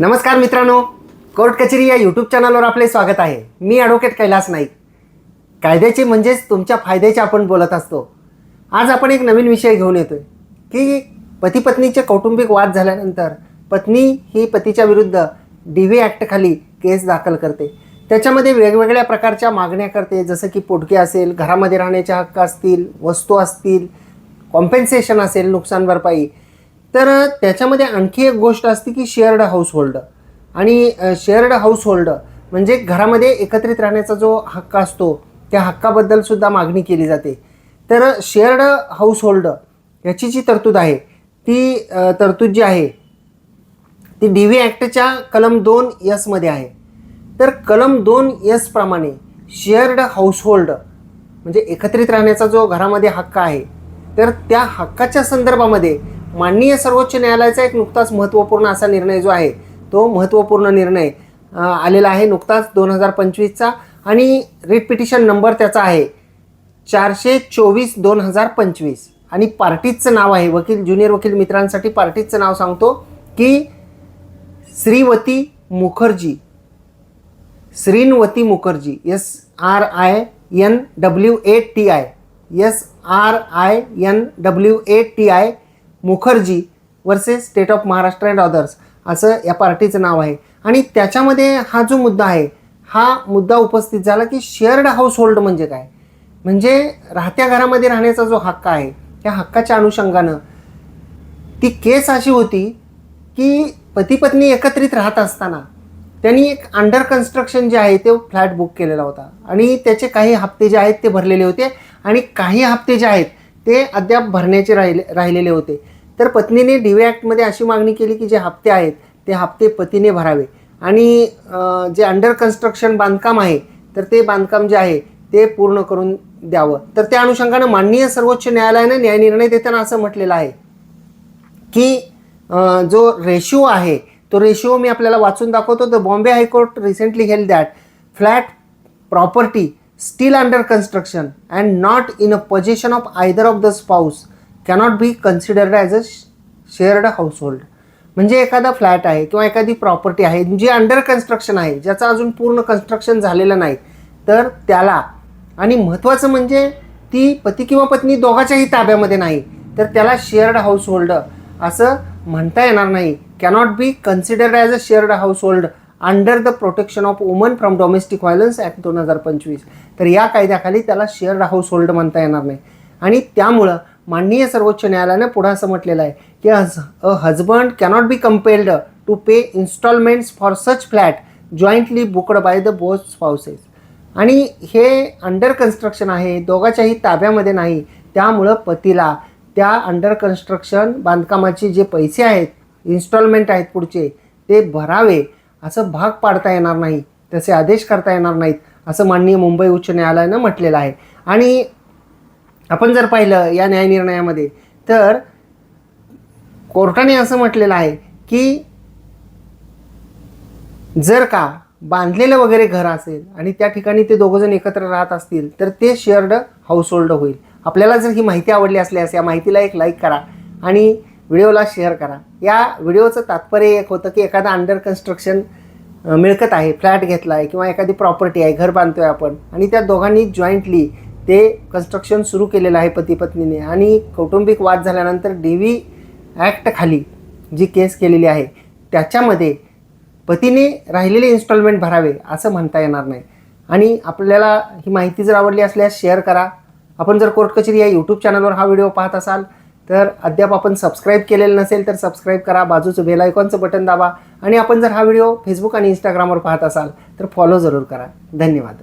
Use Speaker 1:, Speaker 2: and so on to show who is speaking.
Speaker 1: नमस्कार मित्रांनो. कोर्ट कचेरी या यूट्यूब चॅनलवर आपले स्वागत आहे. मी ॲडव्होकेट कैलास नाईक. कायद्याचे म्हणजेच तुमच्या फायद्याचे आपण बोलत असतो. आज आपण एक नवीन विषय घेऊन येतोय. की पती पत्नीचे कौटुंबिक वाद झाल्यानंतर पत्नी ही पतीच्या विरुद्ध डी व्ही ॲक्टखाली केस दाखल करते. त्याच्यामध्ये वेगवेगळ्या प्रकारच्या मागण्या करते. जसं की पोटके असेल घरामध्ये राहण्याचे हक्क असतील वस्तू असतील कॉम्पेन्सेशन असेल नुकसान भरपाई. तर त्याच्यामध्ये आणखी एक गोष्ट असते की शेअर्ड हाऊस होल्ड आणि शेअर्ड हाऊस होल्ड म्हणजे घरामध्ये एकत्रित राहण्याचा जो हक्क असतो त्या हक्काबद्दल सुद्धा मागणी केली जाते. तर शेअर्ड हाऊस होल्ड याची जी तरतूद आहे ती तरतूद जी आहे ती डी व्ही ॲक्टच्या कलम दोन यसमध्ये आहे. तर कलम दोन यस प्रमाणे शेअर्ड हाऊसहोल्ड म्हणजे एकत्रित राहण्याचा जो घरामध्ये हक्क आहे तर त्या हक्काच्या संदर्भामध्ये माननीय सर्वोच्च न्यायालयाचा एक नुकताच महत्त्वपूर्ण असा निर्णय जो आहे तो महत्त्वपूर्ण निर्णय आलेला आहे नुकताच दोन हजार पंचवीसचा. आणि रिट पिटिशन नंबर त्याचा आहे चारशे चोवीस दोन हजार पंचवीस. आणि पार्टीचं नाव आहे वकील ज्युनियर वकील मित्रांसाठी पार्टीचं नाव सांगतो की श्रीवती Mukherjee. Srinwati Mukherjee S R I N W A T I S R I N W A T I Mukherjee versus state of Maharashtra and others असं या पार्टीचं नाव आहे. आणि त्याच्यामध्ये हा जो मुद्दा आहे हा मुद्दा उपस्थित झाला की शेअर्ड हाऊस होल्ड म्हणजे काय? म्हणजे राहत्या घरामध्ये राहण्याचा जो हक्क आहे त्या हक्काच्या अनुषंगानं ती केस अशी होती की पती पत्नी एकत्रित राहत असताना त्यांनी एक अंडर कन्स्ट्रक्शन जे आहे ते फ्लॅट बुक केलेला होता. आणि त्याचे काही हप्ते जे आहेत ते भरलेले होते. आणि काही हप्ते जे आहेत ते अद्याप भरण्याचे राहिले राहिलेले होते. तर पत्नीने डी व्ही ॲक्टमध्ये अशी मागणी केली की जे हप्ते आहेत ते हप्ते पतीने भरावे. आणि जे अंडर कन्स्ट्रक्शन बांधकाम आहे तर ते बांधकाम जे आहे ते पूर्ण करून द्यावं. तर त्या अनुषंगानं माननीय सर्वोच्च न्यायालयानं न्यायनिर्णय देताना असं म्हटलेलं आहे की जो रेशिओ आहे तो रेशिओ मी आपल्याला वाचून दाखवतो. The Bombay high court recently held that flat property still under construction and not in a position of either of the spouse cannot be considered as a shared household. म्हणजे एखादा flat आहे किंवा एखादी property आहे जी under construction आहे ज्याचं अजून पूर्ण कन्स्ट्रक्शन झालेलं नाही तर त्याला. आणि महत्त्वाचं म्हणजे ती पती किंवा पत्नी दोघाच्याही ताब्यामध्ये नाही तर त्याला शेअर्ड हाऊस होल्ड असं म्हणता येणार नाही. Cannot be considered as a shared household under the protection of woman from domestic violence act दोन हजार पंचवीस. तर या कायद्याखाली त्याला शेअर्ड हाऊस होल्ड म्हणता येणार नाही. आणि त्यामुळं माननीय सर्वोच्च न्यायालयानं पुढं असं म्हटलेलं आहे की a husband cannot be compelled to pay instalments for such flat jointly booked by the both spouses आणि हे अंडर कन्स्ट्रक्शन आहे दोघाच्याही ताब्यामध्ये नाही त्यामुळं पतीला त्या अंडर कन्स्ट्रक्शन बांधकामाचे जे पैसे आहेत इन्स्टॉलमेंट आहेत पुढचे ते भरावे असं भाग पाडता येणार नाही तसे आदेश करता येणार नाहीत असं माननीय मुंबई उच्च न्यायालयानं म्हटलेलं आहे. आणि आपण जर पाहिलं या न्यायनिर्णयामध्ये तर कोर्टाने असं म्हटलेलं आहे की जर का बांधलेलं वगैरे घर असेल आणि त्या ठिकाणी ते दोघंजण एकत्र राहत असतील तर ते शेअर्ड हाऊसहोल्ड होईल. आपल्याला जर ही माहिती आवडली असल्यास या माहितीला एक लाईक करा आणि व्हिडिओला शेअर करा. या व्हिडिओचं तात्पर्य एक होतं की एखादा अंडर कन्स्ट्रक्शन मिळकत आहे फ्लॅट घेतला आहे किंवा एखादी प्रॉपर्टी आहे घर बांधतो आहे आपण आणि त्या दोघांनी जॉईंटली ते कन्स्ट्रक्शन सुरू केलेलं आहे पती पत्नीने आणि कौटुंबिक वाद झाल्यानंतर डी व्ही ॲक्टखाली जी केस केलेली आहे त्याच्यामध्ये पतीने राहिलेले इन्स्टॉलमेंट भरावे असं म्हणता येणार नाही. आणि आपल्याला ही माहिती जर आवडली असल्यास शेअर करा. आपण जर कोर्ट कचेरी या यूट्यूब चॅनलवर हा व्हिडिओ पाहत असाल तर अद्याप आपण सबस्क्राईब केलेलं नसेल तर सबस्क्राईब करा. बाजूचं बेल आयकॉनचं बटन दाबा. आणि आपण जर हा व्हिडिओ फेसबुक आणि इंस्टाग्रामवर पाहत असाल तर फॉलो जरूर करा. धन्यवाद.